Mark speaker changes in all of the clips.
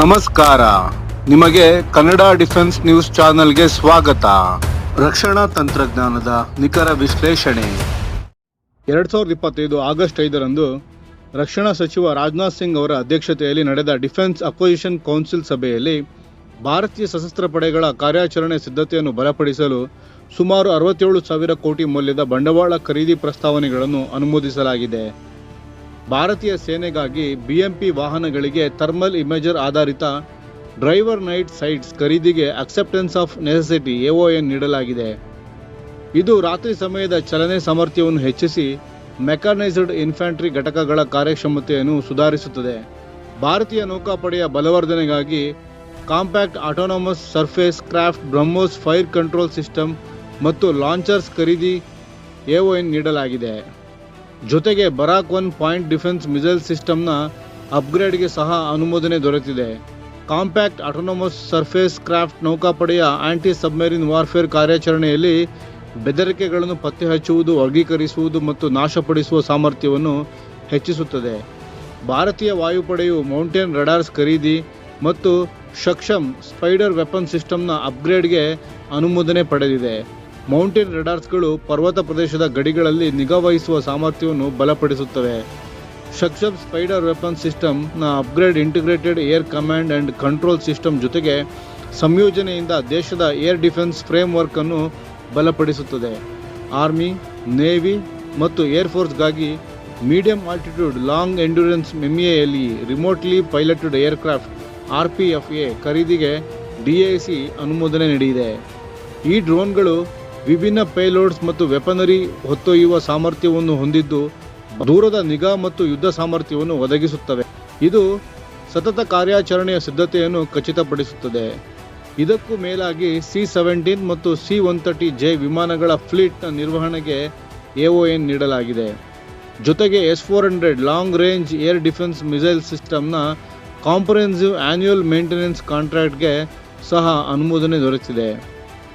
Speaker 1: ನಮಸ್ಕಾರ. ನಿಮಗೆ Kannada defence news ಚಾನೆಲ್ಗೆ ಸ್ವಾಗತ. ರಕ್ಷಣಾ ತಂತ್ರಜ್ಞಾನದ ನಿಖರ ವಿಶ್ಲೇಷಣೆ. ಎರಡ್ ಸಾವಿರದ ಇಪ್ಪತ್ತೈದು ಆಗಸ್ಟ್ ಐದರಂದು ರಕ್ಷಣಾ ಸಚಿವ ರಾಜನಾಥ್ ಸಿಂಗ್ ಅವರ ಅಧ್ಯಕ್ಷತೆಯಲ್ಲಿ ನಡೆದ ಡಿಫೆನ್ಸ್ ಅಪೋಸಿಷನ್ ಕೌನ್ಸಿಲ್ ಸಭೆಯಲ್ಲಿ ಭಾರತೀಯ ಸಶಸ್ತ್ರ ಪಡೆಗಳ ಕಾರ್ಯಾಚರಣೆ ಸಿದ್ಧತೆಯನ್ನು ಬಲಪಡಿಸಲು ಸುಮಾರು ಅರವತ್ತೇಳು ಸಾವಿರ ಕೋಟಿ ಮೌಲ್ಯದ ಬಂಡವಾಳ ಖರೀದಿ ಪ್ರಸ್ತಾವನೆಗಳನ್ನು ಅನುಮೋದಿಸಲಾಗಿದೆ. ಭಾರತೀಯ ಸೇನೆಗಾಗಿ ಬಿಎಂಪಿ ವಾಹನಗಳಿಗೆ ಥರ್ಮಲ್ ಇಮೇಜರ್ ಆಧಾರಿತ ಡ್ರೈವರ್ ನೈಟ್ ಸೈಟ್ಸ್ ಖರೀದಿಗೆ ಅಕ್ಸೆಪ್ಟೆನ್ಸ್ ಆಫ್ ನೆಸೆಸಿಟಿ ಎಒಎನ್ ನೀಡಲಾಗಿದೆ. ಇದು ರಾತ್ರಿ ಸಮಯದ ಚಲನೆ ಸಾಮರ್ಥ್ಯವನ್ನು ಹೆಚ್ಚಿಸಿ ಮೆಕಾನೈಸ್ಡ್ ಇನ್ಫ್ಯಾಂಟ್ರಿ ಘಟಕಗಳ ಕಾರ್ಯಕ್ಷಮತೆಯನ್ನು ಸುಧಾರಿಸುತ್ತದೆ. ಭಾರತೀಯ ನೌಕಾಪಡೆಯ ಬಲವರ್ಧನೆಗಾಗಿ compact autonomous surface craft BrahMos fire control system ಮತ್ತು ಲಾಂಚರ್ಸ್ ಖರೀದಿ ಎಒಎನ್ ನೀಡಲಾಗಿದೆ. ಜೊತೆಗೆ Barak one point defence missile ಸಿಸ್ಟಮ್ನ ಅಪ್ಗ್ರೇಡ್ಗೆ ಸಹ ಅನುಮೋದನೆ ದೊರೆತಿದೆ. ಕಾಂಪ್ಯಾಕ್ಟ್ ಆಟೋನಮಸ್ ಸರ್ಫೇಸ್ ಕ್ರಾಫ್ಟ್ ನೌಕಾಪಡೆಯ ಆಂಟಿ ಸಬ್ಮೆರಿನ್ ವಾರ್ಫೇರ್ ಕಾರ್ಯಾಚರಣೆಯಲ್ಲಿ ಬೆದರಿಕೆಗಳನ್ನು ಪತ್ತೆ ಹಚ್ಚುವುದು ವರ್ಗೀಕರಿಸುವುದು ಮತ್ತು ನಾಶಪಡಿಸುವ ಸಾಮರ್ಥ್ಯವನ್ನು ಹೆಚ್ಚಿಸುತ್ತದೆ. ಭಾರತೀಯ ವಾಯುಪಡೆಯು ಮೌಂಟೇನ್ ರಡಾರ್ಸ್ ಖರೀದಿ ಮತ್ತು ಸಕ್ಷಮ್ ಸ್ಪೈಡರ್ ವೆಪನ್ ಸಿಸ್ಟಮ್ನ ಅಪ್ಗ್ರೇಡ್ಗೆ ಅನುಮೋದನೆ ಪಡೆದಿದೆ. ಮೌಂಟೇನ್ ರೆಡಾರ್ಸ್ಗಳು ಪರ್ವತ ಪ್ರದೇಶದ ಗಡಿಗಳಲ್ಲಿ ನಿಗಾವಹಿಸುವ ಸಾಮರ್ಥ್ಯವನ್ನು ಬಲಪಡಿಸುತ್ತವೆ. ಸಕ್ಷಮ್ ಸ್ಪೈಡರ್ ವೆಪನ್ ಸಿಸ್ಟಮ್ನ upgrade integrated air command and control system ಜೊತೆಗೆ ಸಂಯೋಜನೆಯಿಂದ ದೇಶದ ಏರ್ ಡಿಫೆನ್ಸ್ ಫ್ರೇಮ್ವರ್ಕ್ ಅನ್ನು ಬಲಪಡಿಸುತ್ತದೆ. ಆರ್ಮಿ, ನೇವಿ ಮತ್ತು ಏರ್ ಫೋರ್ಸ್ಗಾಗಿ medium altitude long endurance ಎಂಇಎಲಿ remotely piloted aircraft R P F A ಖರೀದಿಗೆ ಡಿಎಸಿ ಅನುಮೋದನೆ ನೀಡಿದೆ. ಈ ಡ್ರೋನ್ಗಳು ವಿಭಿನ್ನ ಪೇಲೋಡ್ಸ್ ಮತ್ತು ವೆಪನರಿ ಹೊತ್ತೊಯ್ಯುವ ಸಾಮರ್ಥ್ಯವನ್ನು ಹೊಂದಿದ್ದು, ದೂರದ ನಿಗಾ ಮತ್ತು ಯುದ್ಧ ಸಾಮರ್ಥ್ಯವನ್ನು ಒದಗಿಸುತ್ತವೆ. ಇದು ಸತತ ಕಾರ್ಯಾಚರಣೆಯ ಸಿದ್ಧತೆಯನ್ನು ಖಚಿತಪಡಿಸುತ್ತದೆ. ಇದಕ್ಕೂ ಮೇಲಾಗಿ ಸಿ ಸೆವೆಂಟೀನ್ ಮತ್ತು ಸಿ ಒನ್ ತರ್ಟಿ ಜೆ ವಿಮಾನಗಳ ಫ್ಲೀಟ್ನ ನಿರ್ವಹಣೆಗೆ ಎಒಎನ್ ನೀಡಲಾಗಿದೆ. ಜೊತೆಗೆ S four hundred long range air defence missile ಸಿಸ್ಟಮ್ನ ಕಾಂಪ್ರಹೆನ್ಸಿವ್ ಆ್ಯನ್ಯುಯಲ್ ಮೇಂಟೆನೆನ್ಸ್ ಕಾಂಟ್ರಾಕ್ಟ್ಗೆ ಸಹ ಅನುಮೋದನೆ ದೊರೆತಿದೆ.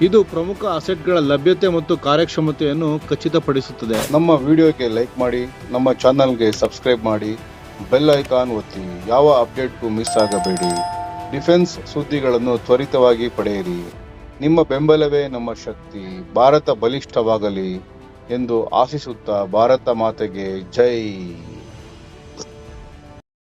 Speaker 1: ಇದು ಪ್ರಮುಖ ಅಸೆಟ್ಗಳ ಲಭ್ಯತೆ ಮತ್ತು ಕಾರ್ಯಕ್ಷಮತೆಯನ್ನು ಖಚಿತಪಡಿಸುತ್ತದೆ. ನಮ್ಮ ವಿಡಿಯೋಗೆ ಲೈಕ್ ಮಾಡಿ, ನಮ್ಮ ಚಾನಲ್ಗೆ ಸಬ್ಸ್ಕ್ರೈಬ್ ಮಾಡಿ, ಬೆಲ್ ಐಕಾನ್ ಒತ್ತಿ, ಯಾವ ಅಪ್ಡೇಟ್ಗೂ ಮಿಸ್ ಆಗಬೇಡಿ. ಡಿಫೆನ್ಸ್ ಸುದ್ದಿಗಳನ್ನು ತ್ವರಿತವಾಗಿ ಪಡೆಯಿರಿ. ನಿಮ್ಮ ಬೆಂಬಲವೇ ನಮ್ಮ ಶಕ್ತಿ. ಭಾರತ ಬಲಿಷ್ಠವಾಗಲಿ ಎಂದು ಆಶಿಸುತ್ತಾ ಭಾರತ ಮಾತೆಗೆ ಜೈ.